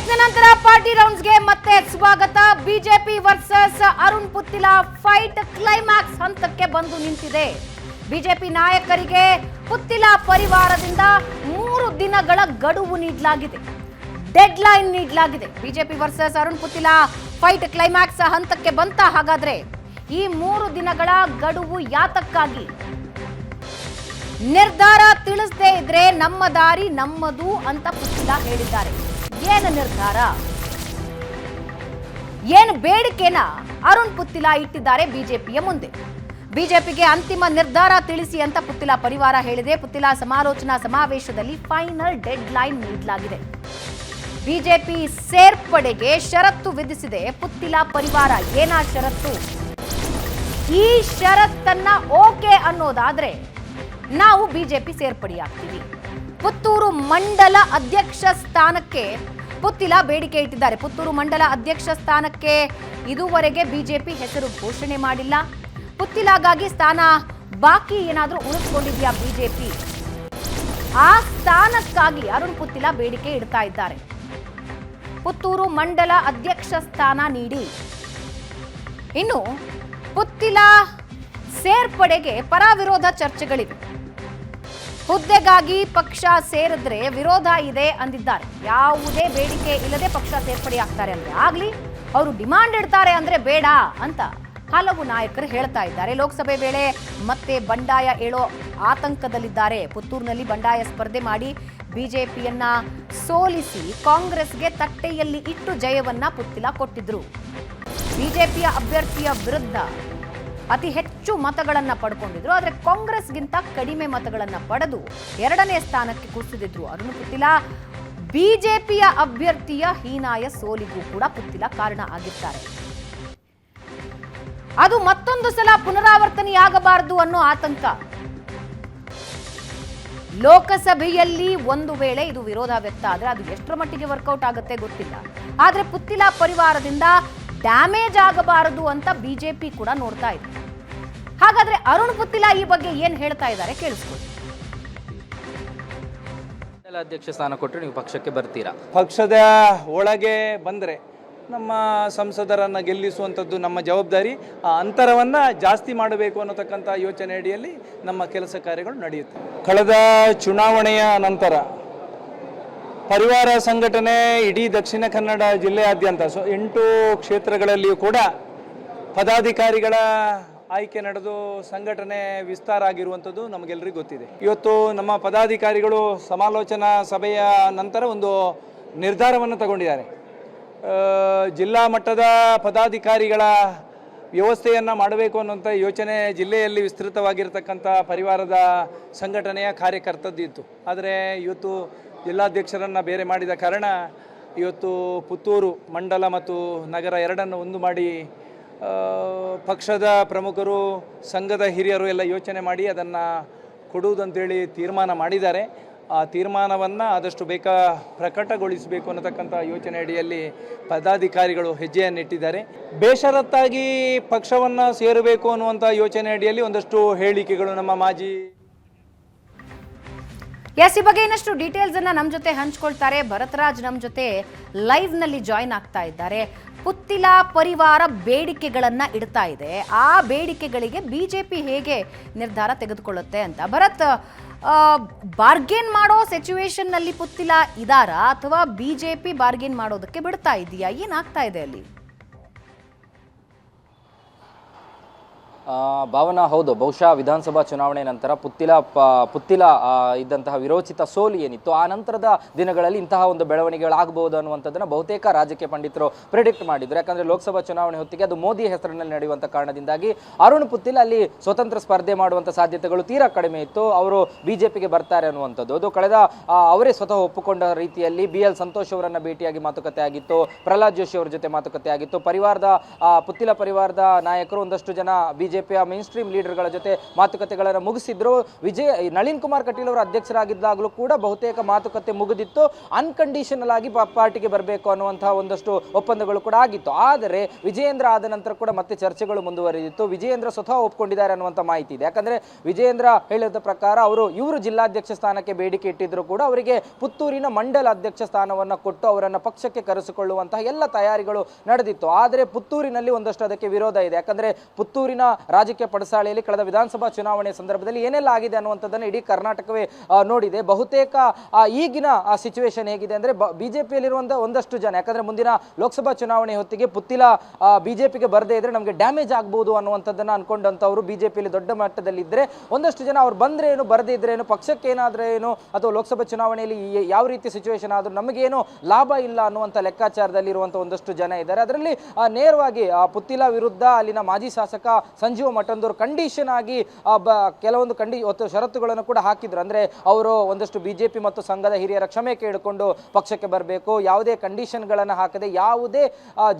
ಬ್ರೇಕ್ನ ನಂತರ ಪಾರ್ಟಿ ರೌಂಡ್ಸ್ಗೆ ಮತ್ತೆ ಸ್ವಾಗತ. BJP versus Arun Puttila fight climax ಹಂತಕ್ಕೆ ಬಂದು ನಿಂತಿದೆ. ಬಿಜೆಪಿ ನಾಯಕರಿಗೆ ಪುತ್ತಿಲ ಪರಿವಾರದಿಂದ ಮೂರು ದಿನಗಳ ಗಡುವು ನೀಡಲಾಗಿದೆ. ಡೆಡ್ ಲೈನ್ ನೀಡಲಾಗಿದೆ. BJP versus Arun Puttila fight climax ಹಂತಕ್ಕೆ ಬಂತ ಹಾಗಾದ್ರೆ ಈ ಮೂರು ದಿನಗಳ ಗಡುವು ಯಾತಕ್ಕಾಗಿ? ನಿರ್ಧಾರ ತಿಳಿಸದೇ ಇದ್ರೆ ನಮ್ಮ ದಾರಿ ನಮ್ಮದು ಅಂತ ಪುತ್ತಿಲ ಹೇಳಿದ್ದಾರೆ. ಏನು ನಿರ್ಧಾರ? ಏನು ಬೇಡಿಕೆನ ಅರುಣ್ ಪುತ್ತಿಲಾ ಇಟ್ಟಿದ್ದಾರೆ ಬಿಜೆಪಿಯ ಮುಂದೆ? ಬಿಜೆಪಿಗೆ ಅಂತಿಮ ನಿರ್ಧಾರ ತಿಳಿಸಿ ಅಂತ ಪುತ್ತಿಲಾ ಪರಿವಾರ ಹೇಳಿದೆ. ಪುತ್ತಿಲಾ ಸಮಾಲೋಚನಾ ಸಮಾವೇಶದಲ್ಲಿ ಫೈನಲ್ ಡೆಡ್ ಲೈನ್ ನೀಡಲಾಗಿದೆ. ಬಿಜೆಪಿ ಸೇರ್ಪಡೆಗೆ ಷರತ್ತು ವಿಧಿಸಿದೆ. ಪುತ್ತಿಲಾ ಪರಿವಾರ ಏನಾ ಷರತ್ತು? ಈ ಷರತ್ತನ್ನ ಓಕೆ ಅನ್ನೋದಾದ್ರೆ ನಾವು ಬಿಜೆಪಿ ಸೇರ್ಪಡೆಯಾಗ್ತೀವಿ. ಪುತ್ತೂರು ಮಂಡಲ ಅಧ್ಯಕ್ಷ ಸ್ಥಾನಕ್ಕೆ ಪುತ್ತಿಲ ಬೇಡಿಕೆ ಇಟ್ಟಿದ್ದಾರೆ. ಪುತ್ತೂರು ಮಂಡಲ ಅಧ್ಯಕ್ಷ ಸ್ಥಾನಕ್ಕೆ ಇದುವರೆಗೆ ಬಿಜೆಪಿ ಹೆಸರು ಘೋಷಣೆ ಮಾಡಿಲ್ಲ. ಪುತ್ತಿಲಾಗಾಗಿ ಸ್ಥಾನ ಬಾಕಿ ಏನಾದರೂ ಉಳಿಸ್ಕೊಂಡಿದ್ಯಾ ಬಿಜೆಪಿ? ಆ ಸ್ಥಾನಕ್ಕಾಗಿ ಅರುಣ್ ಪುತ್ತಿಲ ಬೇಡಿಕೆ ಇಡ್ತಾ ಇದ್ದಾರೆ. ಪುತ್ತೂರು ಮಂಡಲ ಅಧ್ಯಕ್ಷ ಸ್ಥಾನ ನೀಡಿ. ಇನ್ನು ಪುತ್ತಿಲ ಸೇರ್ಪಡೆಗೆ ಪರ ವಿರೋಧ ಚರ್ಚೆಗಳಿವೆ. ಹುದ್ದೆಗಾಗಿ ಪಕ್ಷ ಸೇರಿದ್ರೆ ವಿರೋಧ ಇದೆ ಅಂದಿದ್ದಾರೆ. ಯಾವುದೇ ಬೇಡಿಕೆ ಇಲ್ಲದೆ ಪಕ್ಷ ಸೇರ್ಪಡೆಯಾಗ್ತಾರೆ ಅಂದ್ರೆ ಆಗ್ಲಿ, ಅವರು ಡಿಮಾಂಡ್ ಇಡ್ತಾರೆ ಅಂದ್ರೆ ಬೇಡ ಅಂತ ಹಲವು ನಾಯಕರು ಹೇಳ್ತಾ ಇದ್ದಾರೆ. ಲೋಕಸಭೆ ವೇಳೆ ಮತ್ತೆ ಬಂಡಾಯ ಏಳೋ ಆತಂಕದಲ್ಲಿದ್ದಾರೆ. ಪುತ್ತೂರಿನಲ್ಲಿ ಬಂಡಾಯ ಸ್ಪರ್ಧೆ ಮಾಡಿ ಬಿಜೆಪಿಯನ್ನ ಸೋಲಿಸಿ ಕಾಂಗ್ರೆಸ್ಗೆ ತಟ್ಟೆಯಲ್ಲಿ ಇಟ್ಟು ಜಯವನ್ನ ಪುತ್ತಿಲ ಕೊಟ್ಟಿದ್ರು. ಬಿಜೆಪಿಯ ಅಭ್ಯರ್ಥಿಯ ವಿರುದ್ಧ ಅತಿ ಹೆಚ್ಚು ಮತಗಳನ್ನ ಪಡ್ಕೊಂಡಿದ್ರು. ಆದರೆ ಕಾಂಗ್ರೆಸ್ಗಿಂತ ಕಡಿಮೆ ಮತಗಳನ್ನ ಪಡೆದು ಎರಡನೇ ಸ್ಥಾನಕ್ಕೆ ಕುಸಿದಿದ್ರು. ಅರುಣ್ ಪುತ್ತಿಲ ಬಿಜೆಪಿಯ ಅಭ್ಯರ್ಥಿಯ ಹೀನಾಯ ಸೋಲಿಗೂ ಕೂಡ ಪುತ್ತಿಲ ಕಾರಣ ಆಗಿರ್ತಾರೆ ಅದು ಮತ್ತೊಂದು ಸಲ ಪುನರಾವರ್ತನೆಯಾಗಬಾರದು ಅನ್ನೋ ಆತಂಕ. ಲೋಕಸಭೆಯಲ್ಲಿ ಒಂದು ವೇಳೆ ಇದು ವಿರೋಧ ವ್ಯಕ್ತ ಆದರೆ ಅದು ಎಷ್ಟರ ಮಟ್ಟಿಗೆ ವರ್ಕೌಟ್ ಆಗುತ್ತೆ ಗೊತ್ತಿಲ್ಲ. ಆದರೆ ಪುತ್ತಿಲ ಪರಿವಾರದಿಂದ ಡ್ಯಾಮೇಜ್ ಆಗಬಾರದು ಅಂತ ಬಿಜೆಪಿ ಕೂಡ ನೋಡ್ತಾ ಇದೆ. ಹಾಗಾದ್ರೆ ಅರುಣ್ ಪುತ್ತಿಲ ಈ ಬಗ್ಗೆ ಏನ್ ಹೇಳ್ತಾ ಇದ್ದಾರೆ ಕೇಳಿಸ್ಕೊಳ್ಳಿ. ಮಂಡಲ ಅಧ್ಯಕ್ಷ ಸ್ಥಾನ ಕೊಟ್ಟರೆ ನೀವು ಪಕ್ಷಕ್ಕೆ ಬರ್ತೀರಾ? ಪಕ್ಷದ ಒಳಗೆ ಬಂದರೆ ನಮ್ಮ ಸಂಸದರನ್ನು ಗೆಲ್ಲಿಸುವಂಥದ್ದು ನಮ್ಮ ಜವಾಬ್ದಾರಿ ಆ ಅಂತರವನ್ನು ಜಾಸ್ತಿ ಮಾಡಬೇಕು ಅನ್ನತಕ್ಕಂಥ ಯೋಚನೆ ಅಡಿಯಲ್ಲಿ ನಮ್ಮ ಕೆಲಸ ಕಾರ್ಯಗಳು ನಡೆಯುತ್ತೆ. ಕಳೆದ ಚುನಾವಣೆಯ ನಂತರ ಪರಿವಾರ ಸಂಘಟನೆ ಇಡೀ ದಕ್ಷಿಣ ಕನ್ನಡ ಜಿಲ್ಲೆಯಾದ್ಯಂತ ಸೊ ಎಂಟು ಕ್ಷೇತ್ರಗಳಲ್ಲಿಯೂ ಕೂಡ ಪದಾಧಿಕಾರಿಗಳ ಆಯ್ಕೆ ನಡೆದು ಸಂಘಟನೆ ವಿಸ್ತಾರ ಆಗಿರುವಂಥದ್ದು ನಮಗೆಲ್ಲರಿಗೂ ಗೊತ್ತಿದೆ. ಇವತ್ತು ನಮ್ಮ ಪದಾಧಿಕಾರಿಗಳು ಸಮಾಲೋಚನಾ ಸಭೆಯ ನಂತರ ಒಂದು ನಿರ್ಧಾರವನ್ನು ತಗೊಂಡಿದ್ದಾರೆ. ಜಿಲ್ಲಾ ಮಟ್ಟದ ಪದಾಧಿಕಾರಿಗಳ ವ್ಯವಸ್ಥೆಯನ್ನು ಮಾಡಬೇಕು ಅನ್ನುವಂಥ ಯೋಚನೆ ಜಿಲ್ಲೆಯಲ್ಲಿ ವಿಸ್ತೃತವಾಗಿರ್ತಕ್ಕಂಥ ಪರಿವಾರದ ಸಂಘಟನೆಯ ಕಾರ್ಯಕರ್ತದ್ದಿತ್ತು. ಆದರೆ ಇವತ್ತು ಜಿಲ್ಲಾಧ್ಯಕ್ಷರನ್ನು ಬೇರೆ ಮಾಡಿದ ಕಾರಣ ಇವತ್ತು ಪುತ್ತೂರು ಮಂಡಲ ಮತ್ತು ನಗರ ಎರಡನ್ನು ಒಂದು ಮಾಡಿ ಪಕ್ಷದ ಪ್ರಮುಖರು, ಸಂಘದ ಹಿರಿಯರು ಎಲ್ಲ ಯೋಚನೆ ಮಾಡಿ ಅದನ್ನು ಕೊಡುವುದಂತೇಳಿ ತೀರ್ಮಾನ ಮಾಡಿದ್ದಾರೆ. ಆ ತೀರ್ಮಾನವನ್ನು ಆದಷ್ಟು ಬೇಗ ಪ್ರಕಟಗೊಳಿಸಬೇಕು ಅನ್ನತಕ್ಕಂಥ ಯೋಚನೆ ಅಡಿಯಲ್ಲಿ ಪದಾಧಿಕಾರಿಗಳು ಹೆಜ್ಜೆಯನ್ನಿಟ್ಟಿದ್ದಾರೆ. ಬೇಷರತ್ತಾಗಿ ಪಕ್ಷವನ್ನು ಸೇರಬೇಕು ಅನ್ನುವಂಥ ಯೋಚನೆ ಅಡಿಯಲ್ಲಿ ಒಂದಷ್ಟು ಹೇಳಿಕೆಗಳು ನಮ್ಮ ಮಾಜಿ ಎಸ್, ಈ ಬಗ್ಗೆ ಇನ್ನಷ್ಟು ಡೀಟೇಲ್ಸ್ ಅನ್ನ ನಮ್ಮ ಜೊತೆ ಹಂಚ್ಕೊಳ್ತಾರೆ. ಭರತರಾಜ್ ನಮ್ಮ ಜೊತೆ ಲೈವ್ನಲ್ಲಿ ಜಾಯಿನ್ ಆಗ್ತಾ ಇದ್ದಾರೆ. ಪುತ್ತಿಲ ಪರಿವಾರ ಬೇಡಿಕೆಗಳನ್ನು ಇಡ್ತಾ ಇದೆ. ಆ ಬೇಡಿಕೆಗಳಿಗೆ ಬಿಜೆಪಿ ಹೇಗೆ ನಿರ್ಧಾರ ತೆಗೆದುಕೊಳ್ಳುತ್ತೆ ಅಂತ. ಭರತ್ ಬಾರ್ಗೇನ್ ಮಾಡೋ ಸಿಚುವೇಶನ್ನಲ್ಲಿ ಪುತ್ತಿಲ ಇದಾರಾ ಅಥವಾ ಬಿಜೆಪಿ ಬಾರ್ಗೇನ್ ಮಾಡೋದಕ್ಕೆ ಬಿಡ್ತಾ ಇದೆಯಾ? ಏನಾಗ್ತಾ ಇದೆ ಅಲ್ಲಿ? ಭಾವನಾ, ಹೌದು. ಬಹುಶಃ ವಿಧಾನಸಭಾ ಚುನಾವಣೆ ನಂತರ ಪುತ್ತಿಲ, ಪ, ಪುತ್ತಿಲ ಇದ್ದಂತಹ ವಿರೋಚಿತ ಸೋಲು ಏನಿತ್ತು, ಆ ನಂತರದ ದಿನಗಳಲ್ಲಿ ಇಂತಹ ಒಂದು ಬೆಳವಣಿಗೆಗಳಾಗಬಹುದು ಅನ್ನುವಂಥದ್ದನ್ನು ಬಹುತೇಕ ರಾಜಕೀಯ ಪಂಡಿತರು ಪ್ರಿಡಿಕ್ಟ್ ಮಾಡಿದ್ರು. ಯಾಕಂದ್ರೆ ಲೋಕಸಭಾ ಚುನಾವಣೆ ಹೊತ್ತಿಗೆ ಅದು ಮೋದಿ ಹೆಸರಿನಲ್ಲಿ ನಡೆಯುವಂಥ ಕಾರಣದಿಂದಾಗಿ ಅರುಣ್ ಪುತ್ತಿಲ ಅಲ್ಲಿ ಸ್ವತಂತ್ರ ಸ್ಪರ್ಧೆ ಮಾಡುವಂಥ ಸಾಧ್ಯತೆಗಳು ತೀರಾ ಕಡಿಮೆ ಇತ್ತು. ಅವರು ಬಿಜೆಪಿಗೆ ಬರ್ತಾರೆ ಅನ್ನುವಂಥದ್ದು. ಅದು ಕಳೆದ ಅವರೇ ಸ್ವತಃ ಒಪ್ಪಿಕೊಂಡ ರೀತಿಯಲ್ಲಿ ಬಿ ಎಲ್ ಸಂತೋಷ್ ಅವರನ್ನ ಭೇಟಿಯಾಗಿ ಮಾತುಕತೆ ಆಗಿತ್ತು. ಪ್ರಹ್ಲಾದ್ ಜೋಶಿ ಅವರ ಜೊತೆ ಮಾತುಕತೆ ಆಗಿತ್ತು. ಪರಿವಾರದ ಪುತ್ತಿಲ ಪರಿವಾರದ ನಾಯಕರು ಒಂದಷ್ಟು ಜನ ಬಿಜೆಪಿಯ ಮೈನ್ ಸ್ಟ್ರೀಮ್ ಲೀಡರ್ಗಳ ಜೊತೆ ಮಾತುಕತೆಗಳನ್ನು ಮುಗಿಸಿದ್ರು. ವಿಜಯ್, ನಳಿನ್ ಕುಮಾರ್ ಕಟೀಲ್ ಅವರು ಅಧ್ಯಕ್ಷರಾಗಿದ್ದಾಗಲೂ ಕೂಡ ಬಹುತೇಕ ಮಾತುಕತೆ ಮುಗಿದಿತ್ತು. ಅನ್ಕಂಡೀಷನಲ್ ಆಗಿ ಪಾರ್ಟಿಗೆ ಬರಬೇಕು ಅನ್ನುವಂತಹ ಒಂದಷ್ಟು ಒಪ್ಪಂದಗಳು ಕೂಡ ಆಗಿತ್ತು. ಆದರೆ ವಿಜಯೇಂದ್ರ ಆದ ನಂತರ ಕೂಡ ಮತ್ತೆ ಚರ್ಚೆಗಳು ಮುಂದುವರಿದಿತ್ತು. ವಿಜಯೇಂದ್ರ ಸ್ವತಃ ಒಪ್ಕೊಂಡಿದ್ದಾರೆ ಅನ್ನುವಂಥ ಮಾಹಿತಿ ಇದೆ. ಯಾಕಂದ್ರೆ ವಿಜಯೇಂದ್ರ ಹೇಳಿದ ಪ್ರಕಾರ ಅವರು ಇವರು ಜಿಲ್ಲಾಧ್ಯಕ್ಷ ಸ್ಥಾನಕ್ಕೆ ಬೇಡಿಕೆ ಇಟ್ಟಿದ್ರು ಕೂಡ ಅವರಿಗೆ ಪುತ್ತೂರಿನ ಮಂಡಲ ಅಧ್ಯಕ್ಷ ಸ್ಥಾನವನ್ನು ಕೊಟ್ಟು ಅವರನ್ನು ಪಕ್ಷಕ್ಕೆ ಕರೆಸಿಕೊಳ್ಳುವಂತಹ ಎಲ್ಲ ತಯಾರಿಗಳು ನಡೆದಿತ್ತು. ಆದರೆ ಪುತ್ತೂರಿನಲ್ಲಿ ಒಂದಷ್ಟು ಅದಕ್ಕೆ ವಿರೋಧ ಇದೆ. ಯಾಕಂದ್ರೆ ಪುತ್ತೂರಿನ ರಾಜಕೀಯ ಪಡಸಾಲೆಯಲ್ಲಿ ಕಳೆದ ವಿಧಾನಸಭಾ ಚುನಾವಣೆ ಸಂದರ್ಭದಲ್ಲಿ ಏನೆಲ್ಲ ಆಗಿದೆ ಅನ್ನುವಂಥದ್ದನ್ನು ಇಡೀ ಕರ್ನಾಟಕವೇ ನೋಡಿದೆ. ಬಹುತೇಕ ಈಗಿನ ಸಿಚುವೇಶನ್ ಹೇಗಿದೆ ಅಂದ್ರೆ ಬಿಜೆಪಿಯಲ್ಲಿರುವಂತಹ ಒಂದಷ್ಟು ಜನ, ಯಾಕಂದ್ರೆ ಮುಂದಿನ ಲೋಕಸಭಾ ಚುನಾವಣೆ ಹೊತ್ತಿಗೆ ಪುತ್ತಿಲ ಬಿಜೆಪಿಗೆ ಬರದೇ ಇದ್ರೆ ನಮಗೆ ಡ್ಯಾಮೇಜ್ ಆಗ್ಬೋದು ಅನ್ನುವಂಥದ್ದನ್ನ ಅನ್ಕೊಂಡಂತವರು ಬಿಜೆಪಿಯಲ್ಲಿ ದೊಡ್ಡ ಮಟ್ಟದಲ್ಲಿ ಇದ್ರೆ ಒಂದಷ್ಟು ಜನ ಅವ್ರು ಬಂದರೆ ಏನು, ಬರದೇ ಇದ್ರೆ ಏನು, ಪಕ್ಷಕ್ಕೆ ಏನಾದ್ರೆ ಏನು, ಅಥವಾ ಲೋಕಸಭಾ ಚುನಾವಣೆಯಲ್ಲಿ ಯಾವ ರೀತಿ ಸಿಚುವೇಶನ್ ಆದರೂ ನಮಗೇನು ಲಾಭ ಇಲ್ಲ ಅನ್ನುವಂಥ ಲೆಕ್ಕಾಚಾರದಲ್ಲಿ ಇರುವಂಥ ಒಂದಷ್ಟು ಜನ ಇದ್ದಾರೆ. ಅದರಲ್ಲಿ ನೇರವಾಗಿ ಪುತ್ತಿಲ ವಿರುದ್ಧ ಅಲ್ಲಿನ ಮಾಜಿ ಶಾಸಕ ಸಂಜೀವ ಮಠಂದೂರು ಕಂಡೀಷನ್ ಆಗಿ ಕೆಲವೊಂದು ಕಂಡಿ ಒತ್ತು ಷರತ್ತುಗಳನ್ನು ಕೂಡ ಹಾಕಿದ್ರು. ಅಂದ್ರೆ ಅವರು ಒಂದಷ್ಟು ಬಿಜೆಪಿ ಮತ್ತು ಸಂಘದ ಹಿರಿಯರ ಕ್ಷಮೆ ಕೇಳಿಕೊಂಡು ಪಕ್ಷಕ್ಕೆ ಬರಬೇಕು, ಯಾವುದೇ ಕಂಡೀಷನ್ಗಳನ್ನು ಹಾಕದೆ, ಯಾವುದೇ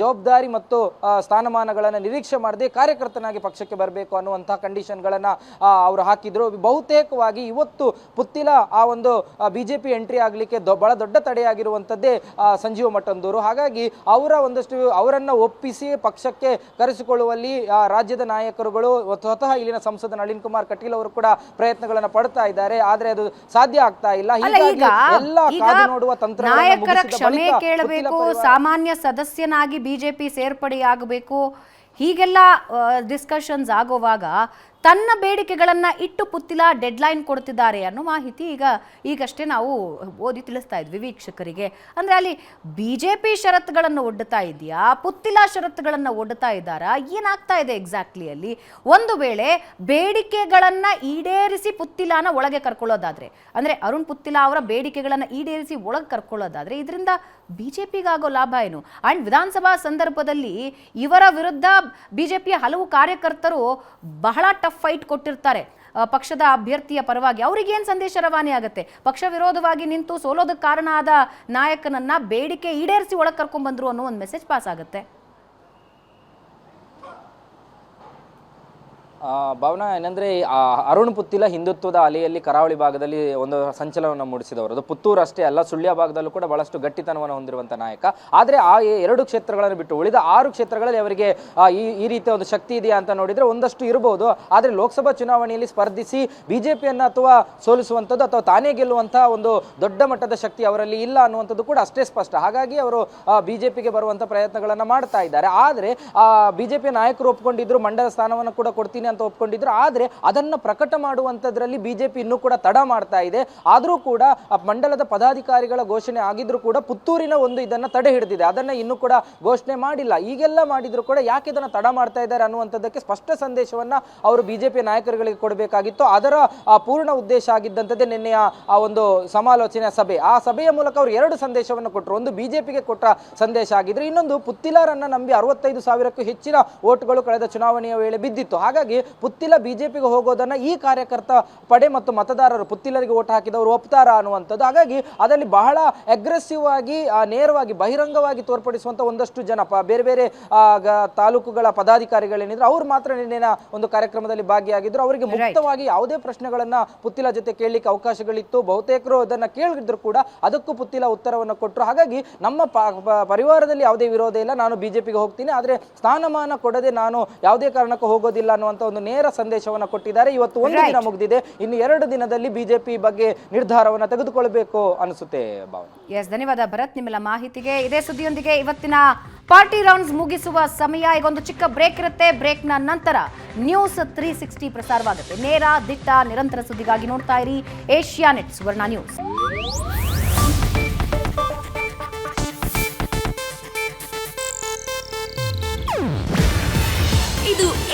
ಜವಾಬ್ದಾರಿ ಮತ್ತು ಸ್ಥಾನಮಾನಗಳನ್ನು ನಿರೀಕ್ಷೆ ಮಾಡದೆ ಕಾರ್ಯಕರ್ತನಾಗಿ ಪಕ್ಷಕ್ಕೆ ಬರಬೇಕು ಅನ್ನುವಂತಹ ಕಂಡೀಷನ್ಗಳನ್ನು ಅವರು ಹಾಕಿದ್ರು. ಬಹುತೇಕವಾಗಿ ಇವತ್ತು ಪುತ್ತಿಲ ಆ ಒಂದು ಬಿಜೆಪಿ ಎಂಟ್ರಿ ಆಗಲಿಕ್ಕೆ ಬಹಳ ದೊಡ್ಡ ತಡೆಯಾಗಿರುವಂಥದ್ದೇ ಸಂಜೀವ ಮಠಂದೂರು ಹಾಗಾಗಿ ಅವರ ಒಂದಷ್ಟು ಅವರನ್ನು ಒಪ್ಪಿಸಿ ಪಕ್ಷಕ್ಕೆ ಕರೆಸಿಕೊಳ್ಳುವಲ್ಲಿ ರಾಜ್ಯದ ರಾಜ್ಯದ ನಾಯಕರುಗಳು ಸ್ವತಃ ಇಲ್ಲಿನ ಸಂಸದ ನಳಿನ್ ಕುಮಾರ್ ಕಟೀಲ್ ಅವರು ಕೂಡ ಪ್ರಯತ್ನಗಳನ್ನು ಪಡ್ತಾ ಇದ್ದಾರೆ. ಆದ್ರೆ ಅದು ಸಾಧ್ಯ ಆಗ್ತಾ ಇಲ್ಲ. ಹೀಗಾಗಿ ಈಗ ಎಲ್ಲ ಕಾದು ನೋಡುವ ತಂತ್ರ ನಾಯಕರ ಕ್ಷಮೆ ಕೇಳಬೇಕು ಸಾಮಾನ್ಯ ಸದಸ್ಯನಾಗಿ ಬಿಜೆಪಿ ಸೇರ್ಪಡೆಯಾಗಬೇಕು ಹೀಗೆಲ್ಲ ಡಿಸ್ಕಷನ್ಸ್ ಆಗುವಾಗ ತನ್ನ ಬೇಡಿಕೆಗಳನ್ನ ಇಟ್ಟು ಪುತ್ತಿಲ ಡೆಡ್ಲೈನ್ ಕೊಡ್ತಿದ್ದಾರೆ ಅನ್ನೋ ಮಾಹಿತಿ ಈಗ, ಈಗಷ್ಟೇ ನಾವು ಓದಿ ತಿಳಿಸ್ತಾ ಇದ್ವಿ ವೀಕ್ಷಕರಿಗೆ. ಅಂದ್ರೆ ಅಲ್ಲಿ ಬಿಜೆಪಿ ಷರತ್ತುಗಳನ್ನು ಒಡ್ಡುತ್ತಾ ಇದೆಯಾ ಪುತ್ತಿಲ ಷರತ್ತುಗಳನ್ನು ಒಡ್ಡುತ್ತಾ ಇದ್ದಾರಾ? ಏನಾಗ್ತಾ ಇದೆ ಎಕ್ಸಾಕ್ಟ್ಲಿ ಅಲ್ಲಿ? ಒಂದು ವೇಳೆ ಬೇಡಿಕೆಗಳನ್ನ ಈಡೇರಿಸಿ ಪುತ್ತಿಲಾನ ಒಳಗೆ ಕರ್ಕೊಳ್ಳೋದಾದ್ರೆ, ಅಂದ್ರೆ ಅರುಣ್ ಪುತ್ತಿಲ ಅವರ ಬೇಡಿಕೆಗಳನ್ನ ಈಡೇರಿಸಿ ಒಳಗೆ ಕರ್ಕೊಳ್ಳೋದಾದ್ರೆ, ಇದರಿಂದ ಬಿಜೆಪಿಗಾಗೋ ಲಾಭ ಏನು? ಅಂಡ್ ವಿಧಾನಸಭಾ ಸಂದರ್ಭದಲ್ಲಿ ಇವರ ವಿರುದ್ಧ ಬಿಜೆಪಿಯ ಹಲವು ಕಾರ್ಯಕರ್ತರು ಬಹಳ ಟಫ್ ಫೈಟ್ ಕೊಟ್ಟಿರ್ತಾರೆ. ಪಕ್ಷದ ಅಭ್ಯರ್ಥಿಯ ಪರವಾಗಿ ಅವರಿಗೆ ಏನು ಸಂದೇಶ ರವಾನೆ ಆಗುತ್ತೆ? ಪಕ್ಷ ವಿರೋಧವಾಗಿ ನಿಂತು ಸೋಲೋದಕ್ಕೆ ಕಾರಣ ಆದ ನಾಯಕನನ್ನ ಬೇಡಿಕೆ ಈಡೇರಿಸಿ ಒಳಗೆ ಕರ್ಕೊಂಡ್ಬಂದ್ರು ಅನ್ನೋ ಒಂದು ಮೆಸೇಜ್ ಪಾಸ್ ಆಗುತ್ತೆ. ಭಾವನಾ, ಏನಂದ್ರೆ ಅರುಣ್ ಪುತ್ತಿಲ ಹಿಂದುತ್ವದ ಅಲೆಯಲ್ಲಿ ಕರಾವಳಿ ಭಾಗದಲ್ಲಿ ಒಂದು ಸಂಚಲನವನ್ನು ಮೂಡಿಸಿದವರು. ಅದು ಪುತ್ತೂರು ಅಷ್ಟೇ ಅಲ್ಲ, ಸುಳ್ಯ ಭಾಗದಲ್ಲೂ ಕೂಡ ಬಹಳಷ್ಟು ಗಟ್ಟಿತನವನ್ನು ಹೊಂದಿರುವಂತಹ ನಾಯಕ. ಆದರೆ ಆ ಎರಡು ಕ್ಷೇತ್ರಗಳನ್ನು ಬಿಟ್ಟು ಉಳಿದ ಆರು ಕ್ಷೇತ್ರಗಳಲ್ಲಿ ಅವರಿಗೆ ಈ ಈ ರೀತಿಯ ಒಂದು ಶಕ್ತಿ ಇದೆಯಾ ಅಂತ ನೋಡಿದ್ರೆ ಒಂದಷ್ಟು ಇರಬಹುದು ಆದರೆ ಲೋಕಸಭಾ ಚುನಾವಣೆಯಲ್ಲಿ ಸ್ಪರ್ಧಿಸಿ ಬಿಜೆಪಿಯನ್ನು ಅಥವಾ ಸೋಲಿಸುವಂಥದ್ದು ಅಥವಾ ತಾನೇ ಗೆಲ್ಲುವಂತಹ ಒಂದು ದೊಡ್ಡ ಮಟ್ಟದ ಶಕ್ತಿ ಅವರಲ್ಲಿ ಇಲ್ಲ ಅನ್ನುವಂಥದ್ದು ಕೂಡ ಅಷ್ಟೇ ಸ್ಪಷ್ಟ. ಹಾಗಾಗಿ ಅವರು ಬಿಜೆಪಿಗೆ ಬರುವಂಥ ಪ್ರಯತ್ನಗಳನ್ನು ಮಾಡ್ತಾ ಇದ್ದಾರೆ. ಆದರೆ ಬಿಜೆಪಿ ನಾಯಕರು ಒಪ್ಕೊಂಡಿದ್ರು, ಮಂಡಲ ಸ್ಥಾನವನ್ನು ಕೂಡ ಕೊಡ್ತೀನಿ ಅಂತ ಒಪ್ಕೊಂಡಿದ್ರು. ಆದರೆ ಅದನ್ನು ಪ್ರಕಟ ಮಾಡುವಂಥದ್ರಲ್ಲಿ ಬಿಜೆಪಿ ಇನ್ನೂ ಕೂಡ ತಡ ಮಾಡ್ತಾ ಇದೆ. ಆದರೂ ಕೂಡ ಮಂಡಲದ ಪದಾಧಿಕಾರಿಗಳ ಘೋಷಣೆ ಆಗಿದ್ರು ಕೂಡ ಪುತ್ತೂರಿನ ಒಂದು ಇದನ್ನು ತಡೆ ಹಿಡಿದಿದೆ. ಅದನ್ನು ಇನ್ನೂ ಕೂಡ ಘೋಷಣೆ ಮಾಡಿಲ್ಲ. ಈಗೆಲ್ಲ ಮಾಡಿದ್ರು ಕೂಡ ಯಾಕೆ ಇದನ್ನು ತಡ ಮಾಡ್ತಾ ಇದ್ದಾರೆ ಅನ್ನುವಂಥದ್ದಕ್ಕೆ ಸ್ಪಷ್ಟ ಸಂದೇಶವನ್ನ ಅವರು ಬಿಜೆಪಿ ನಾಯಕರುಗಳಿಗೆ ಕೊಡಬೇಕಾಗಿತ್ತು. ಅದರ ಪೂರ್ಣ ಉದ್ದೇಶ ಆಗಿದ್ದಂಥದ್ದೇ ನಿನ್ನೆಯ ಆ ಒಂದು ಸಮಾಲೋಚನೆಯ ಸಭೆ. ಆ ಸಭೆಯ ಮೂಲಕ ಅವರು ಎರಡು ಸಂದೇಶವನ್ನು ಕೊಟ್ಟರು ಒಂದು ಬಿಜೆಪಿಗೆ ಕೊಟ್ಟ ಸಂದೇಶ ಆಗಿದ್ರು ಇನ್ನೊಂದು ಪುತ್ತಿಲಾರನ್ನ ನಂಬಿ ಅರವತ್ತೈದು ಸಾವಿರಕ್ಕೂ ಹೆಚ್ಚಿನ ಓಟ್ಗಳು ಕಳೆದ ಚುನಾವಣೆಯ ವೇಳೆ ಬಿದ್ದಿತ್ತು. ಹಾಗಾಗಿ ಪುತ್ತಿಲ ಬಿಜೆಪಿಗೆ ಹೋಗೋದನ್ನ ಈ ಕಾರ್ಯಕರ್ತ ಪಡೆ ಮತ್ತು ಮತದಾರರು ಪುತ್ತಿಲರಿಗೆ ಓಟ್ ಹಾಕಿದವರು ಒಪ್ತಾರ ಅನ್ನುವಂಥದ್ದು. ಹಾಗಾಗಿ ಅದರಲ್ಲಿ ಬಹಳ ಅಗ್ರೆಸಿವ್ ಆಗಿ ನೇರವಾಗಿ ಬಹಿರಂಗವಾಗಿ ತೋರ್ಪಡಿಸುವಂತ ಒಂದಷ್ಟು ಜನ ಬೇರೆ ಬೇರೆ ತಾಲೂಕುಗಳ ಪದಾಧಿಕಾರಿಗಳೇನಿದ್ರು ಅವ್ರು ಮಾತ್ರ ನಿನ್ನೆನ ಒಂದು ಕಾರ್ಯಕ್ರಮದಲ್ಲಿ ಭಾಗಿಯಾಗಿದ್ರು. ಅವರಿಗೆ ಮುಕ್ತವಾಗಿ ಯಾವುದೇ ಪ್ರಶ್ನೆಗಳನ್ನ ಪುತ್ತಿಲ ಜೊತೆ ಕೇಳಲಿಕ್ಕೆ ಅವಕಾಶಗಳಿತ್ತು. ಬಹುತೇಕರು ಅದನ್ನ ಕೇಳಿದ್ರು ಕೂಡ ಅದಕ್ಕೂ ಪುತ್ತಿಲ ಉತ್ತರವನ್ನು ಕೊಟ್ಟರು ಹಾಗಾಗಿ ನಮ್ಮ ಪರಿವಾರದಲ್ಲಿ ಯಾವುದೇ ವಿರೋಧ ಇಲ್ಲ. ನಾನು ಬಿಜೆಪಿಗೆ ಹೋಗ್ತೀನಿ. ಆದ್ರೆ ಸ್ಥಾನಮಾನ ಕೊಡದೆ ನಾನು ಯಾವುದೇ ಕಾರಣಕ್ಕೂ ಹೋಗೋದಿಲ್ಲ ಅನ್ನುವಂತ ಒಂದು ನೇರ ಸಂದೇಶವನ್ನು ಕೊಟ್ಟಿದ್ದಾರೆ. ಇವತ್ತು ಒಂದು ದಿನ ಮುಗಿದಿದೆ. ಇನ್ನು ಎರಡು ದಿನದಲ್ಲಿ ಬಿಜೆಪಿ ಬಗ್ಗೆ ನಿರ್ಧಾರವನ್ನು ತೆಗೆದುಕೊಳ್ಬೇಕು ಅನಿಸುತ್ತೆ ಭಾವನೆ. ಎಸ್ ಧನ್ಯವಾದ ಭರತ್. ನಿಮ್ಮೆಲ್ಲ ಮಾಹಿತಿಗೆ ಇದೇ ಸುದ್ದಿಯೊಂದಿಗೆ ಇವತ್ತಿನ ಪಾರ್ಟಿ ರೌಂಡ್ಸ್ ಮುಗಿಸುವ ಸಮಯ. ಈಗ ಒಂದು ಚಿಕ್ಕ ಬ್ರೇಕ್ ಇರುತ್ತೆ. ಬ್ರೇಕ್ನ ನಂತರ ನ್ಯೂಸ್ ತ್ರೀ ಸಿಕ್ಸ್ಟಿ ಪ್ರಸಾರವಾಗುತ್ತೆ. ನೇರ ದಿಟ್ಟ ನಿರಂತರ ಸುದ್ದಿಗಾಗಿ ನೋಡ್ತಾ ಇರಿ Asianet Suvarna news.